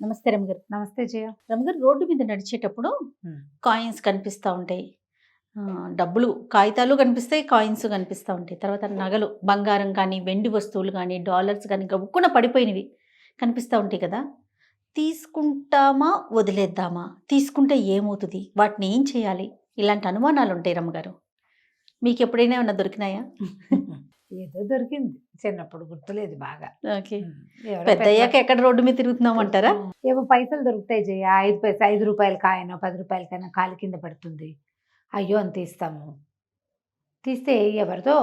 నమస్తే రమగారు నమస్తే జయ. రమగారు రోడ్డు మీద నడిచేటప్పుడు. కాయిన్స్ కనిపిస్తూ ఉంటాయి. డబ్బులు కాగితాలు కనిపిస్తాయి కాయిన్స్ కనిపిస్తూ ఉంటాయి. తర్వాత నగలు బంగారం కానీ వెండి వస్తువులు కానీ డాలర్స్ కానీ గబుక్కున పడిపోయినవి కనిపిస్తూ ఉంటాయి కదా. తీసుకుంటామా వదిలేద్దామా? తీసుకుంటే ఏమవుతుంది? వాటిని ఏం చేయాలి? ఇలాంటి అనుమానాలు ఉంటాయి రమ్మగారు. మీకు ఎప్పుడైనా ఏమన్నా దొరికినాయా? ఏదో దొరికింది. చిన్నప్పుడు గుర్తులేదు బాగా. ఓకే. ఎవరో పెద్ద అయ్యాక ఎక్కడ రోడ్డు మీద తిరుగుతున్నాం అంటారా ఏవో పైసలు దొరుకుతాయి జయ. ఐదు పైస ఐదు రూపాయల కాయనో పది రూపాయలకైనా కాలు కింద పడుతుంది. అయ్యో అని తీస్తాము. తీస్తే ఎవరిదో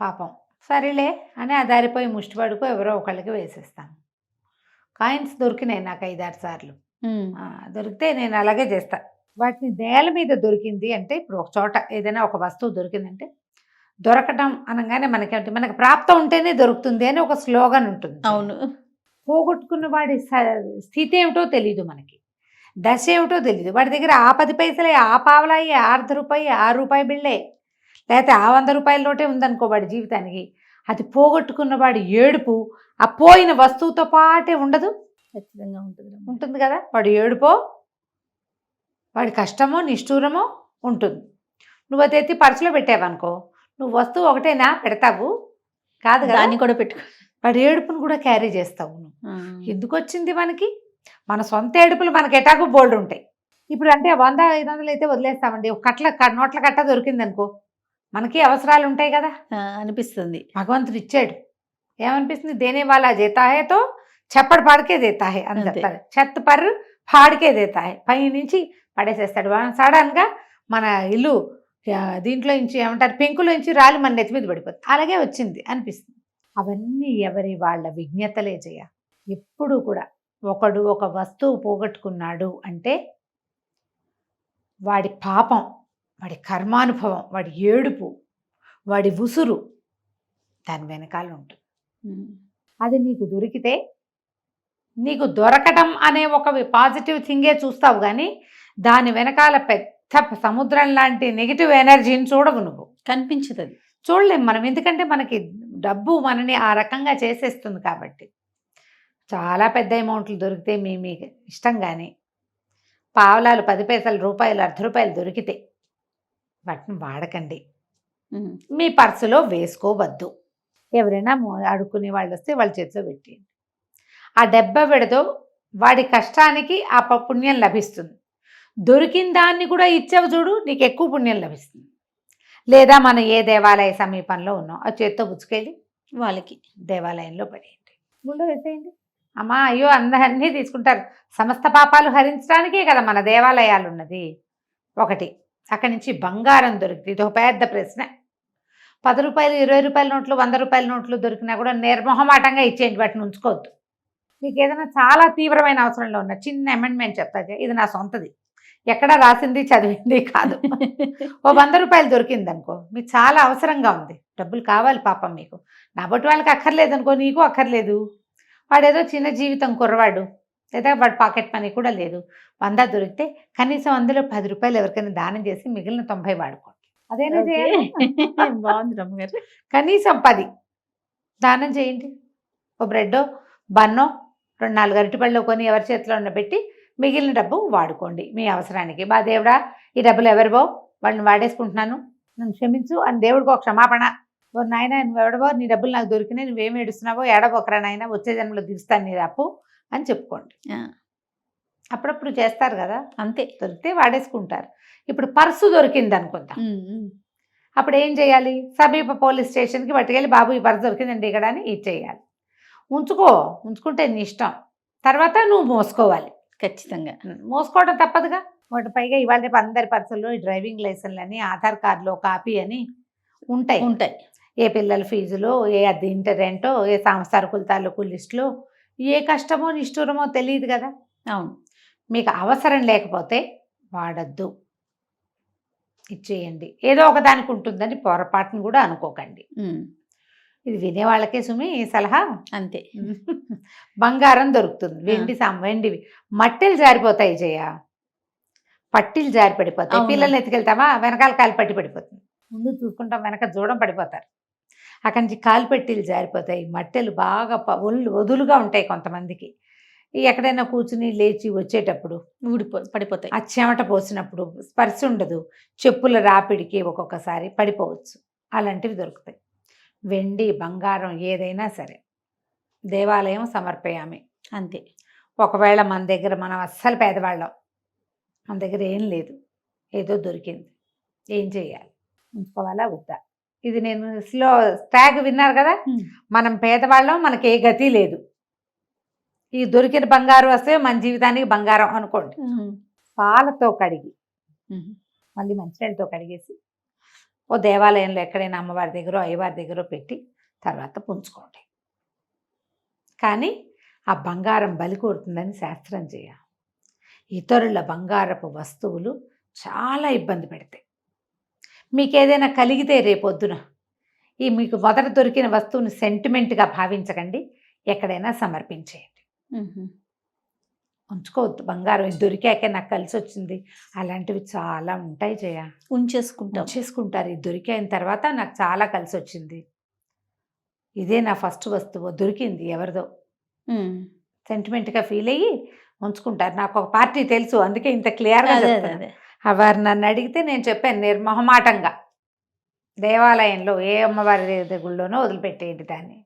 పాపం. సరేలే అని ఆ దారిపోయి ముష్టిపడుకో ఎవరో ఒకళ్ళకి వేసేస్తాము కాయిన్స్ దొరికినాయి నాకు ఐదారు సార్లు. దొరికితే నేను అలాగే చేస్తా. వాటిని నేల మీద దొరికింది అంటే ఇప్పుడు ఒక చోట ఏదైనా ఒక వస్తువు దొరికిందంటే దొరకటం అనగానే మనకి మనకి ప్రాప్తం ఉంటేనే దొరుకుతుంది అని ఒక స్లోగన్ ఉంటుంది. అవును. పోగొట్టుకున్న వాడి స్థితి ఏమిటో తెలియదు మనకి. దశ ఏమిటో తెలియదు వాడి దగ్గర ఆ పది పైసలే ఆ పావలాయి అర్ధ రూపాయి ఆ రూపాయి బిళ్ళే. లేకపోతే ఆ వంద రూపాయల నోటే ఉందనుకో వాడి జీవితానికి. అది పోగొట్టుకున్న వాడి ఏడుపు ఆ పోయిన వస్తువుతో పాటే ఉండదు? ఖచ్చితంగా ఉంటుంది. ఉంటుంది కదా? వాడు ఏడుపో వాడి కష్టమో నిష్ఠూరమో ఉంటుంది. నువ్వు అది ఎత్తి పర్సులో పెట్టావనుకో నువ్వు వస్తువు ఒకటేనా? పెడతావు? కాదు కదా? దాన్ని కూడా పెట్టుకో. వాడి ఏడుపును కూడా క్యారీ చేస్తావు నువ్వు. ఎందుకు వచ్చింది మనకి? మన సొంత ఏడుపులు మనకి ఎటాకు బోల్డ్ ఉంటాయి. ఇప్పుడు అంటే వంద ఐదు వందలు అయితే వదిలేస్తామండి. ఒక కట్ల నోట్ల కట్ట దొరికింది అనుకో మనకి అవసరాలు ఉంటాయి కదా? అనిపిస్తుంది. భగవంతుడు ఇచ్చాడు. ఏమనిపిస్తుంది? దేనే వాళ్ళ దేతా హే తో చప్పటి పాడికే దేతా హే అని. చెప్తారు. చెత్త పర్రు పాడికే దేతా హే పై నుంచి పడేసేస్తాడు. సడన్గా మన ఇల్లు దీంట్లో నుంచి ఏమంటారు? పెంకులో నుంచి రాలి మన నెత్తి మీద పడిపోతుంది అలాగే వచ్చింది అనిపిస్తుంది. అవన్నీ ఎవరి వాళ్ళ విజ్ఞతలే చేయ ఎప్పుడు కూడా ఒకడు ఒక వస్తువు పోగొట్టుకున్నాడు అంటే వాడి పాపం వాడి కర్మానుభవం వాడి ఏడుపు వాడి ఉసురు దాని వెనకాల ఉంటుంది. అది నీకు దొరికితే నీకు దొరకటం అనే ఒక పాజిటివ్ థింగే చూస్తావు కానీ దాని వెనకాల పెద్ద సముద్రం లాంటి నెగిటివ్ ఎనర్జీని చూడవు నువ్వు. కనిపించదు అది చూడలేం మనం. ఎందుకంటే మనకి డబ్బు మనని ఆ రకంగా చేసేస్తుంది కాబట్టి. చాలా పెద్ద అమౌంట్లు దొరికితే మీ మీకు ఇష్టం కానీ పావలాలు పది పైసలు రూపాయలు అర్ధ రూపాయలు దొరికితే వాటిని వాడకండి. మీ పర్సులో వేసుకోవద్దు. ఎవరైనా మో- అడుక్కునే వాళ్ళు వస్తే వాళ్ళ చేతిలో పెట్టేయండి. ఆ డెబ్బ విడదో. వాడి కష్టానికి ఆ పుణ్యం లభిస్తుంది. దొరికిన దాన్ని కూడా ఇచ్చావు చూడు నీకు ఎక్కువ పుణ్యం లభిస్తుంది. లేదా మనం ఏ దేవాలయ సమీపంలో ఉన్నాం ఆ చేత్తో పుచ్చుకెళ్ళి వాళ్ళకి దేవాలయంలో పడేయండి. గుళ్ళో వేసేయండి. అమ్మా అయ్యో అందరినీ తీసుకుంటారు. సమస్త పాపాలు హరించడానికే కదా మన దేవాలయాలు ఉన్నది. ఒకటి అక్కడి నుంచి బంగారం దొరికింది ఇది ఒక పెద్ద ప్రశ్న. పది రూపాయలు ఇరవై రూపాయల నోట్లు వంద రూపాయల నోట్లు దొరికినా కూడా నిర్మోహమాటంగా ఇచ్చేయండి వాటిని ఉంచుకోవద్దు. మీకు ఏదైనా చాలా తీవ్రమైన అవసరంలో ఉన్న చిన్న అమెండ్మెంట్ చెప్తా ఇది నా సొంతది. ఎక్కడ రాసింది చదివింది కాదు. ఓ వంద రూపాయలు దొరికింది అనుకో మీకు చాలా అవసరంగా ఉంది. డబ్బులు కావాలి పాపం మీకు. నా బట్టి వాళ్ళకి అక్కర్లేదు అనుకో నీకు అక్కర్లేదు. వాడేదో చిన్న జీవితం కుర్రవాడు. లేదా వాడు పాకెట్ మనీ కూడా లేదు. వంద దొరికితే కనీసం అందులో పది రూపాయలు ఎవరికైనా దానం చేసి మిగిలిన తొంభై వాడుకోండి. అదేనా. చేయాలి? బాగుంది రమ్మగారు. కనీసం పది. దానం చేయండి. ఓ బ్రెడ్డో బన్నో రెండు నాలుగు అరటిపళ్ళు కొని ఎవరి చేతిలో ఉన్న పెట్టి మిగిలిన డబ్బు వాడుకోండి మీ అవసరానికి. బా దేవుడా ఈ డబ్బులు ఎవరివో వాళ్ళని వాడేసుకుంటున్నాను. నన్ను క్షమించు అని దేవుడికి ఒక క్షమాపణ. ఓ నాయన నువ్వు ఎవడవో నీ డబ్బులు నాకు దొరికినాయి నువ్వేం ఏడుస్తున్నావో ఏడవోకరా నాయన వచ్చే జన్మలో తీరుస్తాను నీ అప్పు అని చెప్పుకోండి. అప్పుడప్పుడు చేస్తారు కదా? అంతే. దొరికితే వాడేసుకుంటారు. ఇప్పుడు పర్సు దొరికింది అనుకుందాం. అప్పుడు ఏం చేయాలి? సమీప పోలీస్ స్టేషన్కి పట్టుకెళ్ళి బాబు ఈ పర్సు దొరికిందండి ఇక్కడ అని ఇచ్చేయాలి ఉంచుకో ఉంచుకుంటే నీ ఇష్టం. తర్వాత నువ్వు మోసుకోవాలి. ఖచ్చితంగా. మోసుకోవడం తప్పదుగా? వాటి పైగా ఇవాళ రేపు అందరి పర్సుల్లో ఈ డ్రైవింగ్ లైసెన్లు అని ఆధార్ కార్డులో కాపీ అని ఉంటాయి. ఉంటాయి. ఏ పిల్లల ఫీజులో ఏ అది ఇంటి రెంటో ఏ సం- సరుకుల తాలూకు లిస్టులో ఏ కష్టమో నిష్ఠూరమో తెలియదు కదా? అవును. మీకు అవసరం లేకపోతే వాడద్దు. ఇచ్చేయండి. ఏదో ఒకదానికి ఉంటుందని పొరపాటును కూడా అనుకోకండి. ఇది వినేవాళ్ళకే సుమి సలహా. అంతే. బంగారం దొరుకుతుంది. వెండి సాం వెండివి. మట్టెలు జారిపోతాయి జయ. పట్టీలు జారి పడిపోతాయి. పిల్లల్ని ఎత్తుకెళ్తామా వెనకాల కాలు పట్టి పడిపోతుంది. ముందు చూసుకుంటాం వెనక చూడం పడిపోతారు. అక్కడి నుంచి కాలు పెట్టీలు జారిపోతాయి. మట్టెలు బాగా ఒళ్ళు వదులుగా ఉంటాయి కొంతమందికి. ఎక్కడైనా కూర్చుని లేచి వచ్చేటప్పుడు ఊడిపో పడిపోతాయి. ఆ చెమట పోసినప్పుడు స్పర్శ ఉండదు. చెప్పుల రాపిడికి ఒక్కొక్కసారి పడిపోవచ్చు. అలాంటివి దొరుకుతాయి. వెండి బంగారం ఏదైనా సరే దేవాలయం సమర్పయామి. అంతే. ఒకవేళ మన దగ్గర మనం అస్సలు పేదవాళ్ళం మన దగ్గర ఏం లేదు ఏదో దొరికింది ఏం చేయాలి? ఉంచుకోవాలా వద్దా? ఇది నేను స్లో ట్యాగ్ విన్నారు కదా. మనం పేదవాళ్ళం మనకి ఏ గతి లేదు. ఈ దొరికిన బంగారం వస్తే మన జీవితానికి బంగారం అనుకోండి. పాలతో కడిగి. మళ్ళీ మంచినీళ్ళతో కడిగేసి ఓ దేవాలయంలో ఎక్కడైనా అమ్మవారి దగ్గర అయ్యవారి దగ్గర పెట్టి తర్వాత పుంజుకోండి. కానీ ఆ బంగారం బలి కోరుతుందని శాస్త్రం చేయ ఇతరుల బంగారపు వస్తువులు చాలా ఇబ్బంది పెడతాయి. మీకు ఏదైనా కలిగితే రేపొద్దున ఈ మీకు మొదట దొరికిన వస్తువుని సెంటిమెంట్గా భావించకండి. ఎక్కడైనా సమర్పించేయండి. ఉంచుకోవద్దు. బంగారం ఇది దొరికాకే నాకు కలిసి వచ్చింది అలాంటివి చాలా ఉంటాయి జయ. ఉంచేసుకుంటాం. చేసుకుంటారు ఇది దొరికిన తర్వాత నాకు చాలా కలిసి వచ్చింది ఇదే నా ఫస్ట్ వస్తువు. దొరికింది ఎవరిదో. సెంటిమెంట్గా ఫీల్ అయ్యి ఉంచుకుంటారు. నాకు ఒక పార్టీ తెలుసు. అందుకే ఇంత క్లియర్గా వారు నన్ను అడిగితే నేను చెప్పాను నిర్మొహమాటంగా. దేవాలయంలో ఏ అమ్మవారి దే- గుళ్ళోనో వదిలిపెట్టేయండి దాన్ని.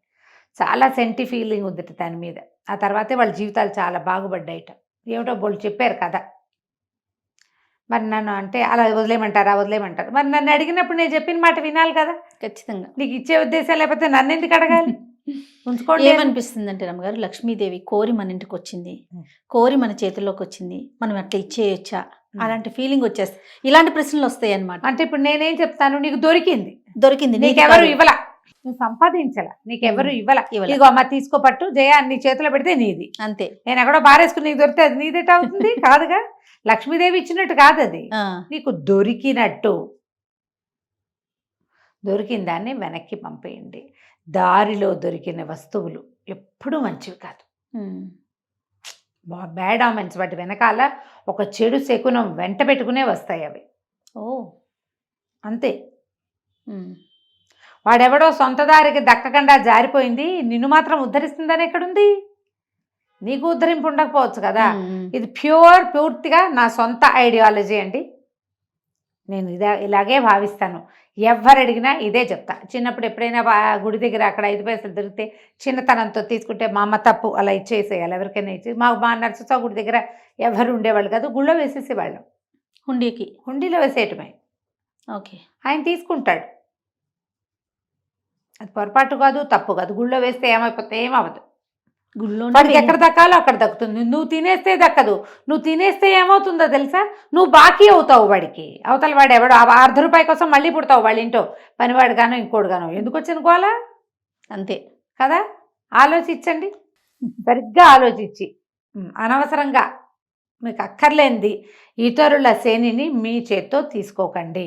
చాలా సెంటి ఫీలింగ్ ఉంది దాని మీద. ఆ తర్వాతే వాళ్ళ జీవితాలు చాలా బాగుపడ్డాయిట. ఏమిటో వాళ్ళు చెప్పారు కదా మరి నన్ను అంటే అలా వదిలేయమంటారా వదిలేయమంటారు? మరి నన్ను అడిగినప్పుడు నేను చెప్పిన మాట వినాలి కదా. ఖచ్చితంగా. నీకు ఇచ్చే ఉద్దేశం లేకపోతే నన్ను ఎందుకు అడగాలి? ఉంచుకోండి ఏమనిపిస్తుంది అంటే రమ్మగారు లక్ష్మీదేవి కోరి మన ఇంటికి వచ్చింది. కోరి మన చేతిలోకి వచ్చింది మనం అట్లా ఇచ్చేయొచ్చా? అలాంటి ఫీలింగ్ వచ్చేస్తుంది ఇలాంటి ప్రశ్నలు వస్తాయి అన్నమాట అంటే ఇప్పుడు నేనేం చెప్తాను? నీకు దొరికింది. దొరికింది నీకెవరు. ఇవ్వల? నువ్వు సంపాదించల నీకెవరు ఇవ్వల. ఇవ్వల. ఇగో అమ్మ తీసుకో పట్టు జయ నీ చేతిలో పెడితే నీది. అంతే. నేను ఎక్కడో బారేసుకుని నీకు దొరికితే అది నీదేట అవుతుంది? కాదుగా. లక్ష్మీదేవి ఇచ్చినట్టు కాదు అది. నీకు దొరికినట్టు. దొరికిన దాన్ని వెనక్కి పంపేయండి. దారిలో దొరికిన వస్తువులు ఎప్పుడూ మంచివి కాదు. బ్యాడ్ ఆమెన్స్ వాటి వెనకాల ఒక చెడు శకునం వెంట పెట్టుకునే వస్తాయి అవి. ఓ. అంతే. వాడెవడో సొంత దారికి దక్కకుండా జారిపోయింది. నిన్ను మాత్రం ఉద్ధరిస్తుందని ఎక్కడుంది? నీకు ఉద్ధరింపు ఉండకపోవచ్చు కదా. ఇది ప్యూర్ పూర్తిగా నా సొంత ఐడియాలజీ అండి. నేను ఇదే ఇలాగే భావిస్తాను. ఎవరు అడిగినా ఇదే చెప్తా. చిన్నప్పుడు ఎప్పుడైనా గుడి దగ్గర అక్కడ ఐదు పైసలు దొరికితే చిన్నతనంతో తీసుకుంటే మా అమ్మ తప్పు అలా ఇచ్చేసేయాలి. ఎవరికైనా ఇచ్చి మాకు మా నరసతో గుడి దగ్గర ఎవరు ఉండేవాళ్ళు కాదు. గుళ్ళో వేసేసేవాళ్ళం. హుండీకి. హుండీలో వేసేయటమే. ఓకే. ఆయన తీసుకుంటాడు. అది పొరపాటు కాదు తప్పు కాదు. గుళ్ళో వేస్తే ఏమైపోతే ఏమవ్వదు. గుళ్ళో వాడికి ఎక్కడ దక్కాలో అక్కడ దక్కుతుంది. నువ్వు తినేస్తే దక్కదు. నువ్వు తినేస్తే ఏమవుతుందో తెలుసా? నువ్వు బాకీ అవుతావు వాడికి. అవతల వాడు ఎవడో అర్ధ రూపాయి కోసం మళ్ళీ పుడతావు వాళ్ళ ఇంటో పనివాడు గానో ఇంకోడు గానో ఎందుకు వచ్చిన గోలా? అంతే. కదా? ఆలోచించండి. సరిగ్గా ఆలోచించి. అనవసరంగా. మీకు అక్కర్లేనిది. ఇతరుల శ్రేణిని మీ చేత్తో తీసుకోకండి.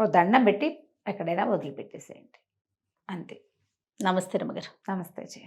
ఓ దండం పెట్టి ఎక్కడైనా వదిలిపెట్టేసేయండి. అంతే. నమస్తే రమ్మగారు నమస్తే జయ